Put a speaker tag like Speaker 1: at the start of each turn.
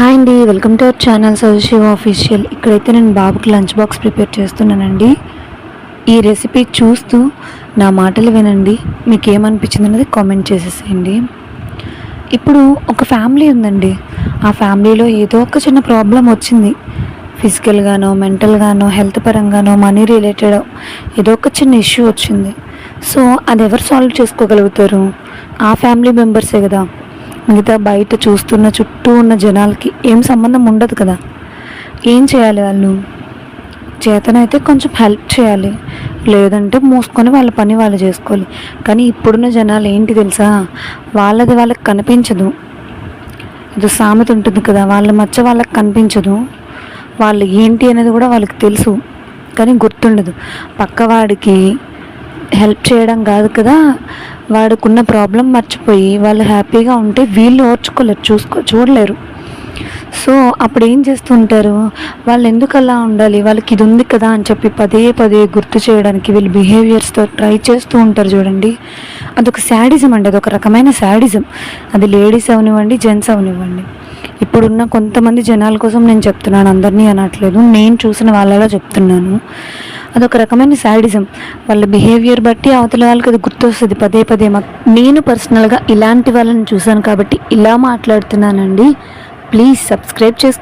Speaker 1: Hi అండి welcome to our channel Sajeev official ఇక్కడైతే నేను బాబుకి లంచ్ బాక్స్ ప్రిపేర్ చేస్తున్నానండి. ఈ రెసిపీ చూస్తూ నా మాటలు వినండి. మీకు ఏమనిపించింది అనేది కామెంట్ చేసేసేయండి. ఇప్పుడు ఒక ఫ్యామిలీ ఉందండి. ఆ ఫ్యామిలీలో ఏదో ఒక చిన్న ప్రాబ్లం వచ్చింది. ఫిజికల్గానో మెంటల్గానో హెల్త్ పరంగానో మనీ రిలేటెడ్ ఏదో ఒక చిన్న ఇష్యూ వచ్చింది. సో అది ఎవరు సాల్వ్ చేసుకోగలుగుతారు? ఆ ఫ్యామిలీ మెంబర్సే కదా. మిగతా బయట చూస్తున్న చుట్టూ ఉన్న జనాలకి ఏం సంబంధం ఉండదు కదా. ఏం చేయాలి వాళ్ళు? చేతనైతే కొంచెం హెల్ప్ చేయాలి. లేదంటే మూసుకొని వాళ్ళ పని వాళ్ళు చేసుకోవాలి. కానీ ఇప్పుడున్న జనాలు ఏంటి తెలుసా? వాళ్ళది వాళ్ళకి కనిపించదు. ఇది సామెత ఉంటుంది కదా వాళ్ళ మచ్చ వాళ్ళకి కనిపించదు. వాళ్ళు ఏంటి అనేది కూడా వాళ్ళకి తెలుసు. కానీ గుర్తుండదు. పక్కవాడికి హెల్ప్ చేయడం కాదు కదా. వాడుకున్న ప్రాబ్లం మర్చిపోయి వాళ్ళు హ్యాపీగా ఉంటే వీళ్ళు ఓర్చుకోలేరు చూసుకో చూడలేరు. సో అప్పుడు ఏం చేస్తుంటారు? వాళ్ళు ఎందుకు అలా ఉండాలి? వాళ్ళకి ఇది ఉంది కదా అని చెప్పి పదే పదే గుర్తు చేయడానికి వీళ్ళు బిహేవియర్స్తో ట్రై చేస్తూ ఉంటారు చూడండి. అదొక శాడిజం అండి. అదొక రకమైన శాడిజం అది లేడీస్ అవనివ్వండి జెంట్స్ అవనివ్వండి. ఇప్పుడున్న కొంతమంది జనాల కోసం నేను చెప్తున్నాను. అందరినీ అనట్లేదు. నేను చూసిన వాళ్ళలో చెప్తున్నాను. అదొక రకమైన శాడిజం. వాళ్ళ బిహేవియర్ బట్టి అవతల వాళ్ళకి అది గుర్తొస్తుంది పదే పదే. మాకు నేను పర్సనల్గా ఇలాంటి వాళ్ళని చూశాను కాబట్టి ఇలా మాట్లాడుతున్నానండి. ప్లీజ్ సబ్స్క్రైబ్ చేసుకో